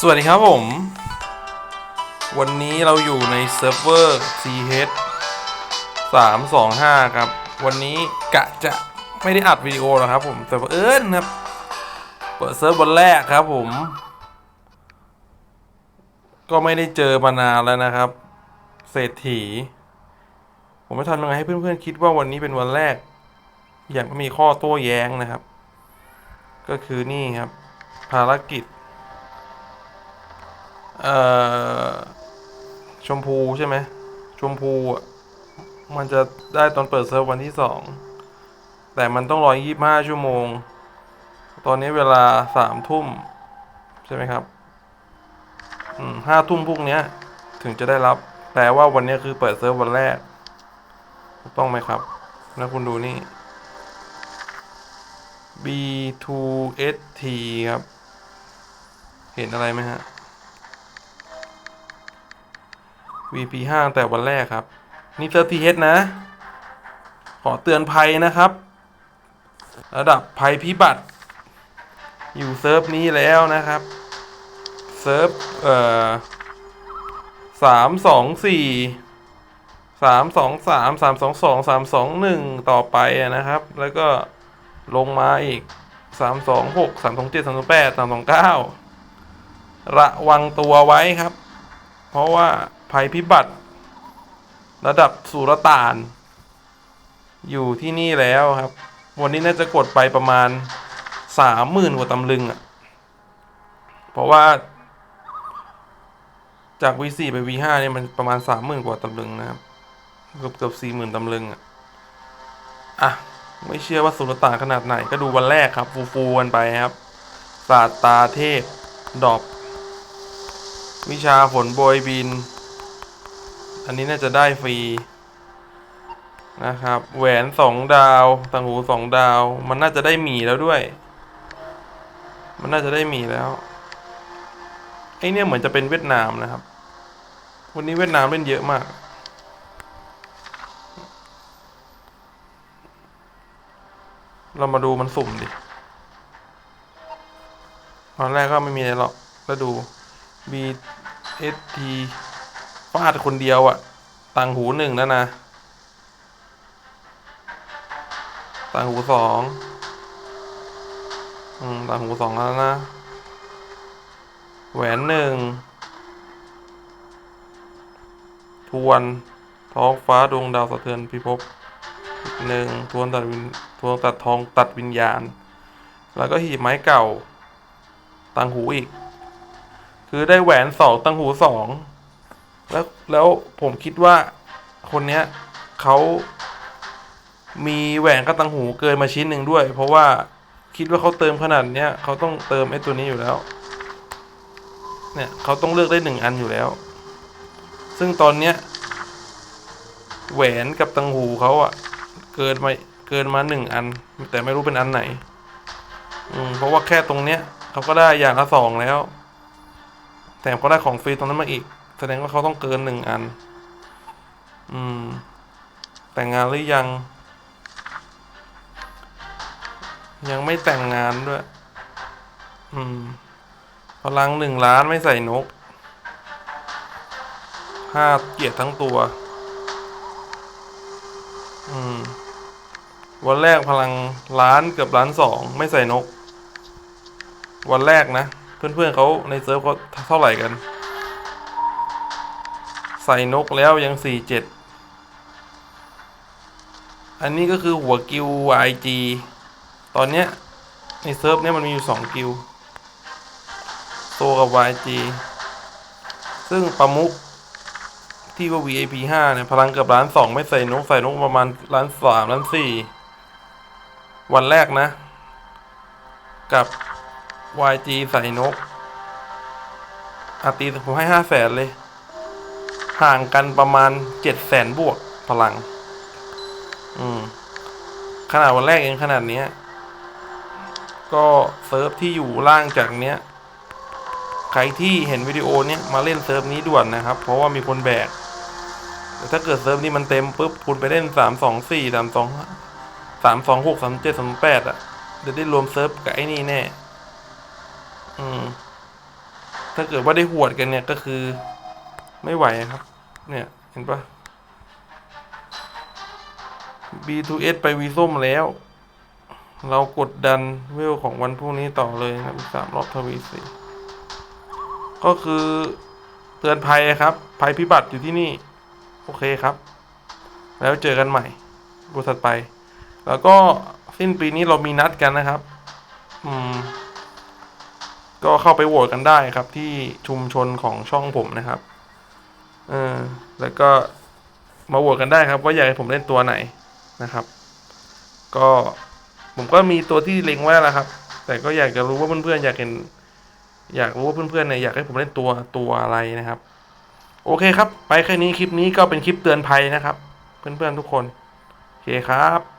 สวัสดีครับผม วันนี้เราอยู่ในเซิร์ฟเวอร์ CH 325 ครับ วันนี้กะจะไม่ได้อัดวิดีโอหรอกครับผมแต่เอิญครับ เปิดเซิร์ฟวันแรกครับผม ก็ไม่ได้เจอมานานแล้วนะครับ เศรษฐี ผมไม่ทำยังไงให้เพื่อนๆคิดว่าวันนี้เป็นวันแรก อย่างไม่มีข้อโต้แย้งนะครับ ก็คือนี่ครับ ภารกิจ เอ่อชมพูใช่ไหมชมพูอะมันจะได้ตอนเปิดเซิร์ฟวันที่สองแต่มันต้องรอยี่ห้าชั่วโมง ตอนนี้เวลาสามทุ่มใช่ไหมครับอืมห้าทุ่มพรุ่งเนี้ยถึงจะได้รับ แต่ว่าวันนี้คือเปิดเซิร์ฟวันแรกถูกต้องไหมครับ แล้วคุณดูนี่ B2ST ครับ เห็นอะไรไหมฮะ VP ห้างแต่วันแรกครับ นี่เซิร์ฟ TH นะ ขอเตือนภัยนะครับ ระดับภัยพิบัติ อยู่เซิร์ฟนี้แล้วนะครับ เซิร์ฟเอ่อสามสองสี่สามสองสามสามสองสองสามสองหนึ่งต่อไปนะครับ แล้วก็ลงมาอีกสามสองหกสามสองเจ็ดสามสองแปดสามสองเก้าระวังตัวไว้ครับ เพราะว่า ภัยพิบัติ ระดับสุรต่าน อยู่ที่นี่แล้วครับ วันนี้น่าจะกดไปประมาณสามหมื่นกว่าตำลึงอะ่ะ เพราะว่า จาก V4 ไป V5 เนี่ยมันประมาณสามหมื่นกว่าตำลึงนะครับ เกือบเกือบสี่หมื่นตำลึงอะ่ะ อะ ไม่เชื่อว่าสุรต่านขนาดไหน ก็ดูวันแรกครับฟูฟูกันไปครับศาสตราเทพดอบวิชาฝนโบยบิน อันนี้น่าจะได้ฟรี นะครับ แหวนสองดาวต่างหูสองดาว มันน่าจะได้หมีแล้วด้วย มันน่าจะได้หมีแล้วไอเนี่ยเหมือนจะเป็นเวียดนามนะครับ วันนี้เวียดนามเล่นเยอะมากเรามาดูมันสุ่มดิ ตอนแรกก็ไม่มีอะไรหรอก แล้วดู B S T าดคนเดียวอะ่ะต่างหูหนึ่งแล้วนะ ต่างหูสองอืมต่างหูสองแล้วนะ แหวนหนึ่ง ทวนท้องฟ้าดวงดาวสะเทือนพิภพอีกหนึ่งทวนตัดวินทวนตัดทองตัดวิญญาณ แล้วก็หีบไม้เก่าต่างหูอีก คือได้แหวนสองตังหูสอง แล้วแล้วผมคิดว่าคนเนี้ยเขามีแหวนกับตังหูเกินมาชิ้นหนึ่งด้วย เพราะว่าคิดว่าเขาเติมขนาดเนี้ยเขาต้องเติมไอ้ตัวนี้อยู่แล้ว เนี่ยเขาต้องเลือกได้หนึ่งอันอยู่แล้ว ซึ่งตอนเนี้ยแหวนกับตังหูเขาอะเกินมาเกินมาหนึ่งอัน แต่ไม่รู้เป็นอันไหน อืมเพราะว่าแค่ตรงเนี้ยเขาก็ได้อย่างละสองแล้ว แถมเขาได้ของฟรีตรงนั้นมาอีก แสดงว่าเขาต้องเกินหนึ่งอัน อืม แต่งงานหรือยัง ยังไม่แต่งงานด้วย อืม พลังหนึ่งล้านไม่ใส่นก ห้าเกียรติทั้งตัว อืม วันแรกพลังล้านเกือบล้านสองไม่ใส่นก วันแรกนะ เพื่อนๆเขาในเซิร์ฟเขาเท่าไหร่กัน ใส่นกแล้วยังสี่เจ็ดอันนี้ก็คือหัวกิว YG ตอนเนี้ยในเซิร์ฟเนี้ยมันมีอยู่สองกิวโซกับ YG ซึ่งประมุกที่ว่า VIP 5เนี่ย พลังเกือบล้านสองไม่ใส่นก ใส่นกประมาณล้านสามล้านสี่วันแรกนะ กับ YG ใส่นกอาตีผมให้ห้าแสนเลย ห่างกันประมาณเจ็ดแสนบวกพลัง อืม ขนาดวันแรกเองขนาดเนี้ย ก็เซิร์ฟที่อยู่ล่างจากเนี้ย ใครที่เห็นวิดีโอเนี้ยมาเล่นเซิร์ฟนี้ด่วนนะครับ เพราะว่ามีคนแบกแต่ถ้าเกิดเซิร์ฟนี้มันเต็มปุ๊บคุณไปเล่นสามสองสี่สามสองสามสองหกสามเจ็ดสามแปดอะเดี๋ยวได้รวมเซิร์ฟกับไอ้นี่แน่ อืม ถ้าเกิดว่าได้หวดกันเนี่ยก็คือ ไม่ไหวครับ เนี่ย เห็นปะ B2S ไปวีส้มแล้ว เรากดดันเวลของวันพรุ่งนี้ต่อเลยนะสามรอบทวีสี่ก็คือเตือนภัยครับ ภัยพิบัติอยู่ที่นี่ โอเคครับ แล้วเจอกันใหม่บทถัดไป แล้วก็สิ้นปีนี้เรามีนัดกันนะครับ อืม ก็เข้าไปโหวตกันได้ครับที่ชุมชนของช่องผมนะครับ เออแล้วก็มาโหวตกันได้ครับ ว่าอยากให้ผมเล่นตัวไหนนะครับ ก็ผมก็มีตัวที่เล็งไว้แล้วครับ แต่ก็อยากจะรู้ว่าเพื่อนๆอยากเห็น อยากรู้ว่าเพื่อนๆเนี่ยอยากให้ผมเล่นตัวตัวอะไรนะครับ โอเคครับ ไปแค่นี้คลิปนี้ก็เป็นคลิปเตือนภัยนะครับ เพื่อนๆทุกคน โอเคครับ